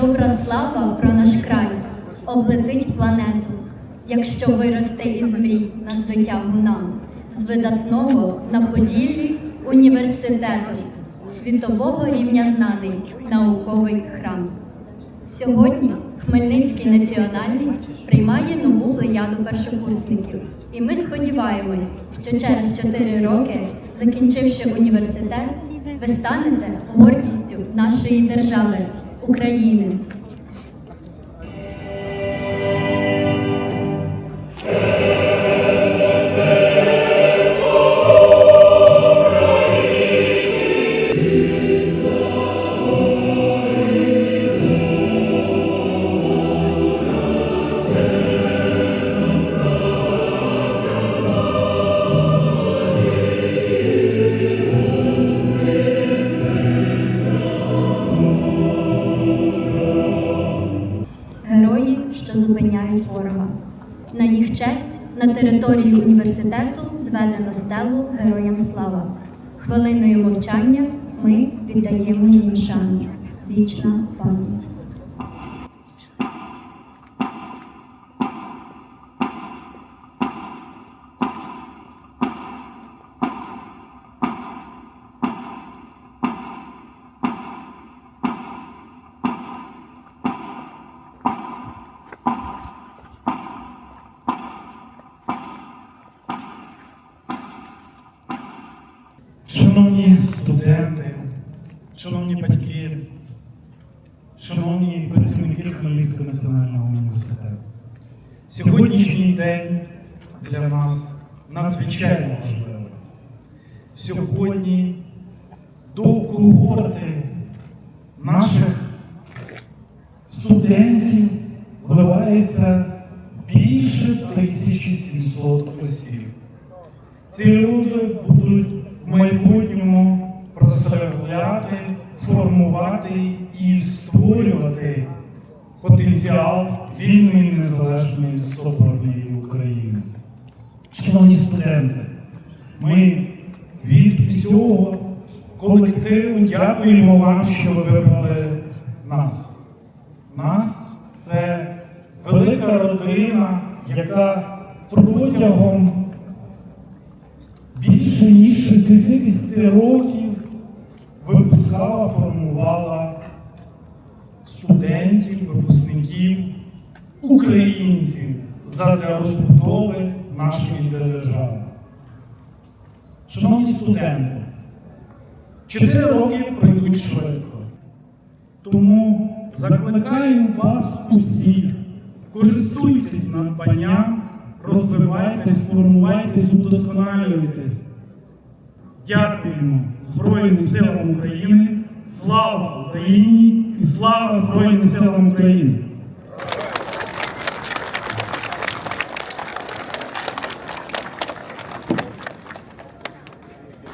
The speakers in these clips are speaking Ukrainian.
Добра слава про наш край облетить планету, якщо виросте із мрій на звитягу нам, з видатного на поділлі університету, світового рівня знаний науковий храм. Сьогодні Хмельницький національний приймає нову плеяду першокурсників, і ми сподіваємось, що через 4 роки, закінчивши університет, ви станете гордістю нашої держави України. Їх честь на території університету зведено стелу Героям Слава. Хвилиною мовчання ми віддаємо їм шану. Вічна пам'ять. Шановні студенти, шановні батьки, шановні працівники Хмельницького національного університету, сьогоднішній день для нас надзвичайно важливий. Сьогодні до когорти наших студентів вливається більше 1700 осіб. Ці люди будуть в майбутньому прославляти, формувати і створювати потенціал вільної незалежної соборної України. Шановні студенти, ми від усього колективу дякуємо вам, що ви вибрали нас. Нас це велика родина, яка протягом більше ніж 60 років випускала, формувала студентів, випускників, українців задля розбудови нашої держави. Шановні студенти, 4 роки пройдуть швидко. Тому закликаю вас усіх, користуйтесь надбанням, розвивайтесь, формувайтесь, удосконалюйтесь. Дякуємо Збройним силам України. Слава Україні і слава Збройним силам України!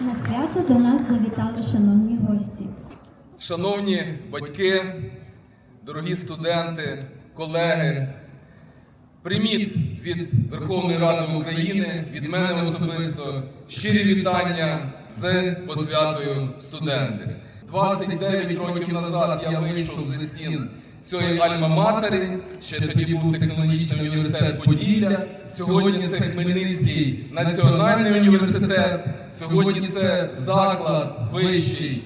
На свято до нас завітали шановні гості. Шановні батьки, дорогі студенти, колеги, прийміть від Верховної Ради України, від мене особисто щирі вітання з посвятою студенти. 29 років назад я вийшов зі стін цієї альма-матері, ще тоді був технологічний університет Поділля. Сьогодні це Хмельницький національний університет. Сьогодні це заклад вищий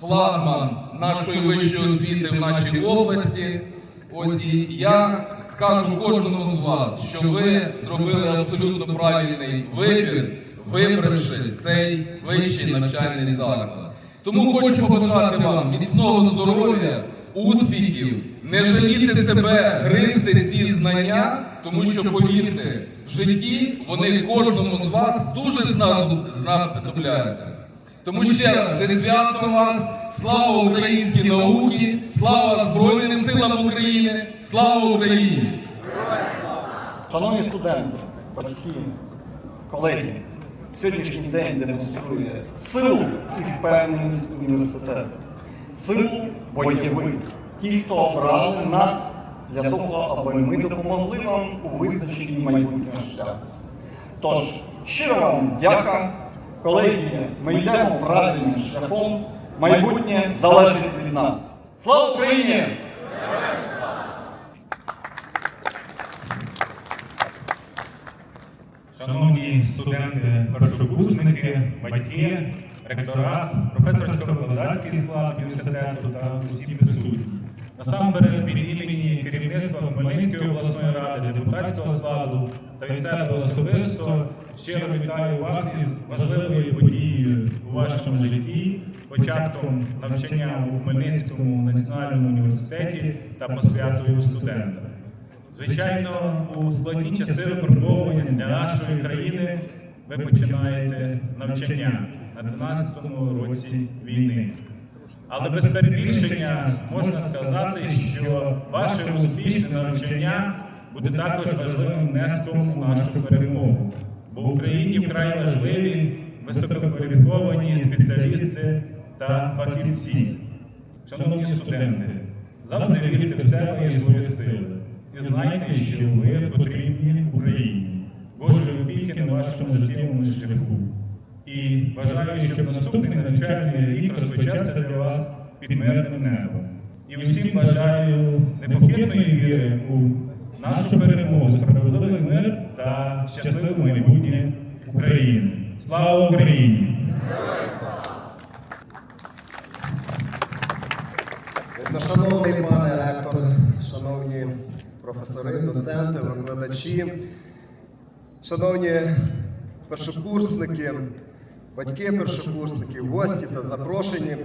флагман нашої вищої освіти в нашій області. Ось і я скажу кожному з вас, що ви зробили абсолютно правильний вибір, вибравши цей вищий навчальний заклад. Тому хочу побажати вам міцного здоров'я, успіхів, не жаліти себе, гризти ці знання, тому що повірте, в житті вони кожному з вас дуже знадобляться. Тому ще раз, це свято вас, слава українській науці, слава Збройним силам України, слава Україні! Шановні студенти, батьки, колеги, сьогоднішній день демонструє силу і впевненість університету. Силу, бо є ви, ті, хто обрали нас для того, аби ми допомогли вам у визначенні майбутнього шляху. Тож, щиро вам дяка, колеги, ми йдемо правильним шляхом, майбутнє залежить від нас. Слава Україні! Шановні студенти, першокурсники, батьки, ректорат, професорсько-викладацький склад університету та усі присутні. Насамперед від імені керівництва Хмельницької обласної ради, депутатського складу та від себе особисто щиро вітаю вас із важливою подією у вашому житті, початком навчання у Хмельницькому національному університеті та посвятою студента. Звичайно, у складні часи випробовування для нашої країни ви починаєте навчання на 12-му році війни. Але без перебільшення можна сказати, що ваше успішне навчання буде також важливим внеском у нашу перемогу. Бо в Україні вкрай важливі висококваліфіковані спеціалісти та фахівці. Шановні студенти, завжди вірте в себе і свої сили. І знайте, що ви потрібні Україні, Божої опіки на вашому життєвому шляху. І бажаю, щоб наступний навчальний рік розпочався для вас під мирним небом. І усім бажаю непохитної віри у нашу перемогу, справедливий мир та щасливе майбутнє України. Слава Україні! Шановний пане професори, доценти, викладачі, шановні першокурсники, батьки першокурсників, гості та запрошені.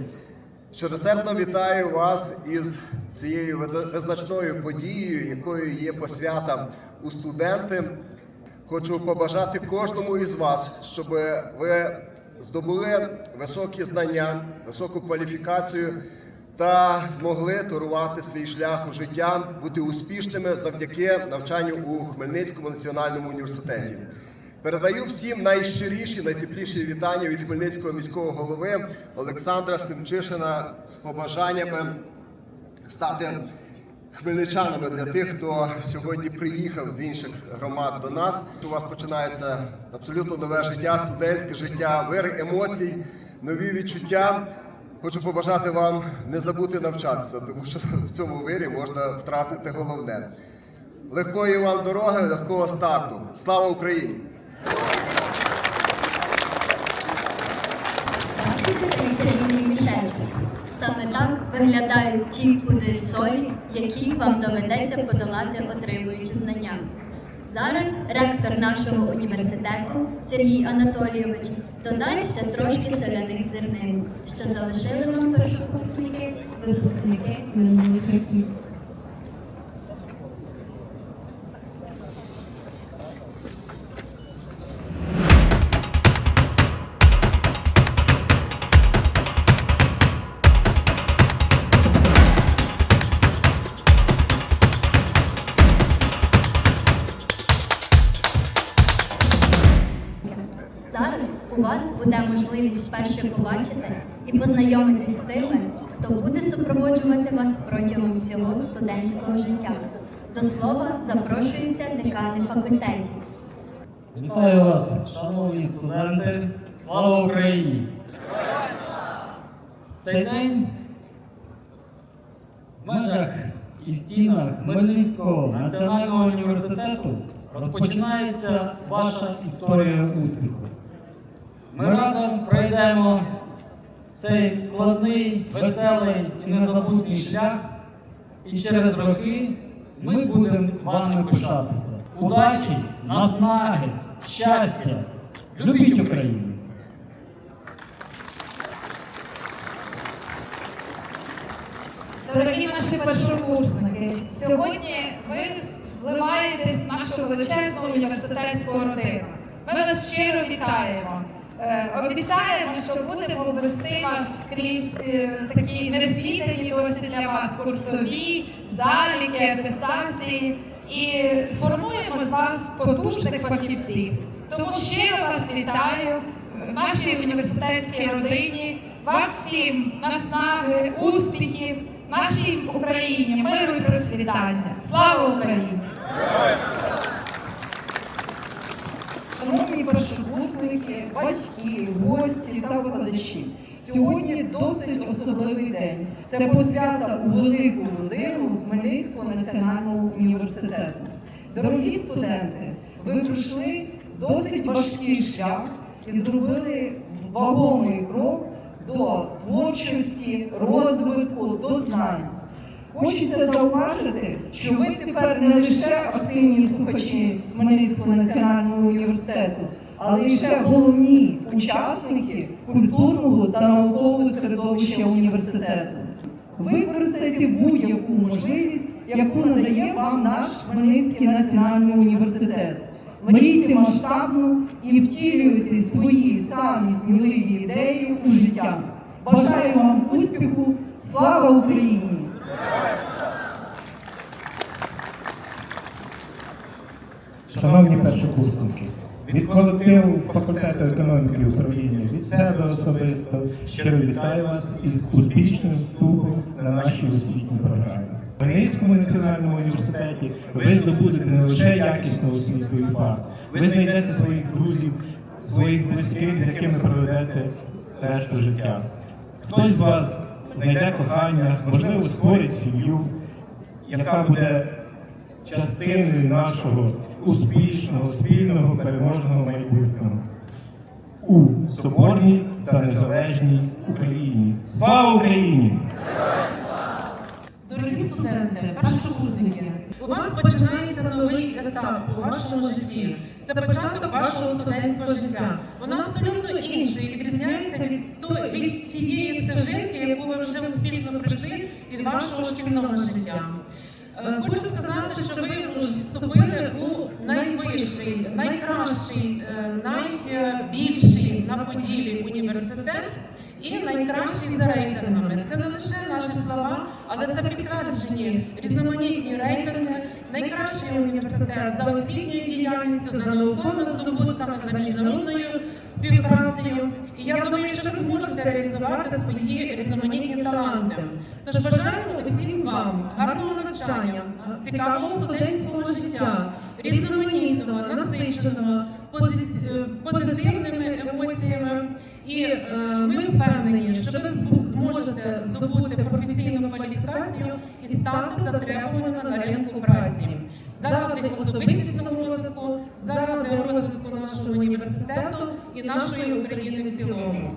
Щиросердно вітаю вас із цією визначною подією, якою є посвята у студенти. Хочу побажати кожному із вас, щоб ви здобули високі знання, високу кваліфікацію та змогли турувати свій шлях у життя, бути успішними завдяки навчанню у Хмельницькому національному університеті. Передаю всім найщиріші, найтепліші вітання від Хмельницького міського голови Олександра Семчишина з побажаннями стати хмельничанами для тих, хто сьогодні приїхав з інших громад до нас. У вас починається абсолютно нове життя, студентське життя, вир емоцій, нові відчуття. Хочу побажати вам не забути навчатися, тому що в цьому вирі можна втратити головне. Легкої вам дороги, легкого старту. Слава Україні! Саме так виглядають ті пуди солі, які вам доведеться подолати, отримуючи знання. Зараз ректор нашого університету Сергій Анатолійович додасть ще трошки соляних зернин, що залишили нам першокурсники, випускники минулих років. Можливість вперше побачити і познайомитись з тими, хто буде супроводжувати вас протягом всього студентського життя. До слова запрошуються декани факультетів. Вітаю вас, шановні студенти! Слава Україні! Цей день в межах і стінах Хмельницького національного університету розпочинається ваша історія успіху. Ми разом пройдемо цей складний, веселий і незабутній шлях, і через роки ми будемо вами пишатися. Удачі, наснаги, щастя! Любіть Україну! Дорогі наші першокурсники, сьогодні ви вливаєтесь в нашу величезну університетську родину. Ми вас щиро вітаємо. Е, Обіцяємо, що будемо вести вас крізь е, такі незвідані досі для вас курсові, заліки, дистанції і сформуємо з вас потужних фахівців. Тому щиро вас вітаю в нашій університетській родині. Вам всім наснаги, успіхів, нашій Україні, миру і процвітання. Слава Україні! Шановні першокурсники, батьки, гості та викладачі. Сьогодні досить особливий день. Це посвята у велику родину Хмельницького національного університету. Дорогі студенти, ви пройшли досить важкий шлях і зробили вагомий крок до творчості, розвитку, до знань. Хочеться зауважити, що ви тепер не лише активні слухачі Хмельницького національного університету, але й ще головні учасники культурного та наукового середовища університету. Використайте будь-яку можливість, яку надає вам наш Хмельницький національний університет. Мрійте масштабно і втілюйте свої самі сміливі ідеї у життя. Бажаю вам успіху! Слава Україні! Шановні першокурсники, від колективу факультету економіки і управління від себе особисто щиро вітаю вас із успішним вступом на наші освітні програми. В Хмельницькому національному університеті ви здобудете не лише якісну освіту і фах, ви знайдете своїх друзів, своїх близьких, з якими проведете решту життя. Хтось з вас знайде кохання, можливо, створить сім'ю, яка буде частиною нашого успішного, спільного, переможного майбутнього у соборній та незалежній Україні. Слава Україні! Дорогі студенти, першокурсники, у вас починається новий етап у вашому житті. Це початок вашого студентського життя. Воно абсолютно інше і відрізняється від, то- від тієї стежинки, яку ви вже успішно пройшли від вашого шкільного життя. Е, Хочу сказати, що ви вступили у найвищий, найкращий, е, найбільший на поділі університет і найкращий за рейтингами. Це не лише наші слова, але це підтверджені різноманітні рейтинги. Найкращий університет за освітньою діяльністю, за науковими здобутками, за міжнародною співпрацею. І я думаю, що ви зможете реалізувати свої різноманітні таланти. Тож бажаємо усім вам гарного навчання, цікавого студентського життя, різноманітного, насиченого, позитивними емоціями. І е, ми впевнені, що ви зможете здобути професійну кваліфікацію і стати затребуваними на ринку праці. Заради особистісного розвитку, заради розвитку нашого університету і нашої України в цілому.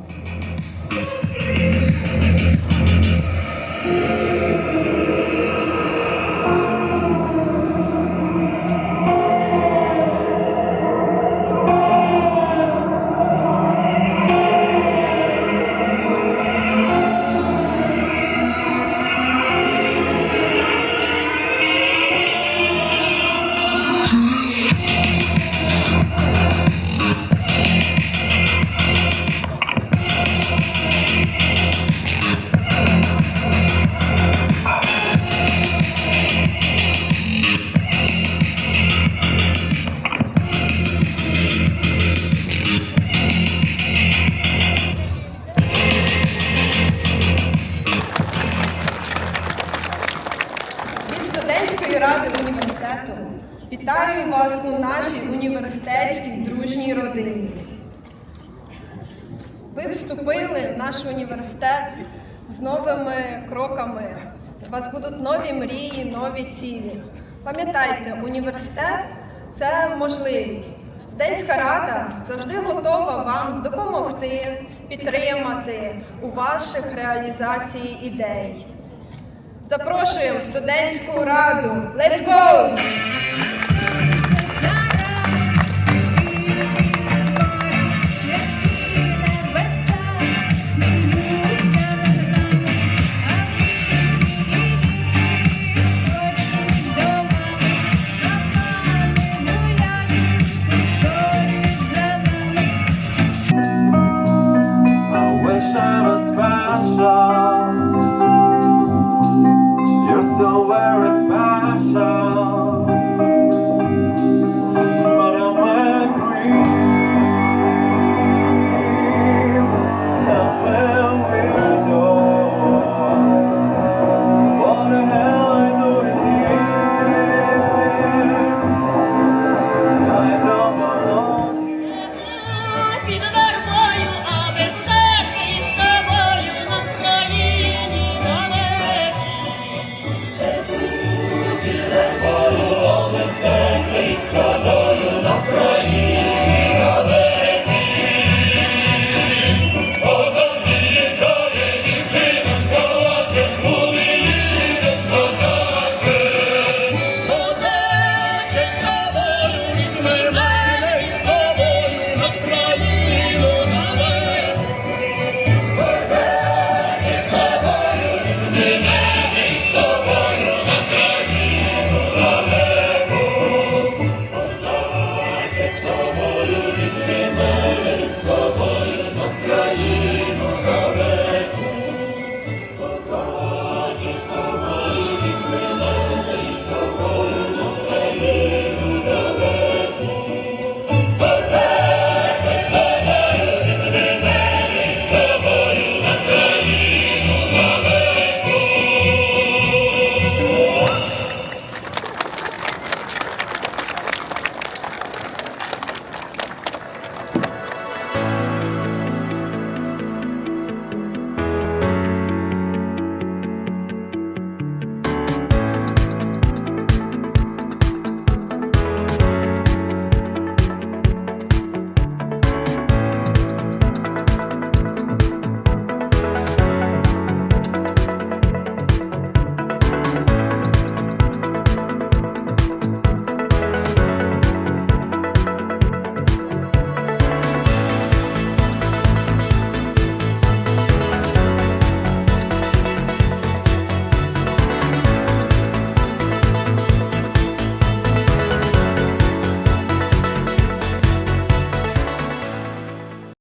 Університет з новими кроками. У вас будуть нові мрії, нові цілі. Пам'ятайте, університет це можливість. Студентська рада завжди готова вам допомогти, підтримати у ваших реалізації ідей. Запрошуємо студентську раду. Let's go!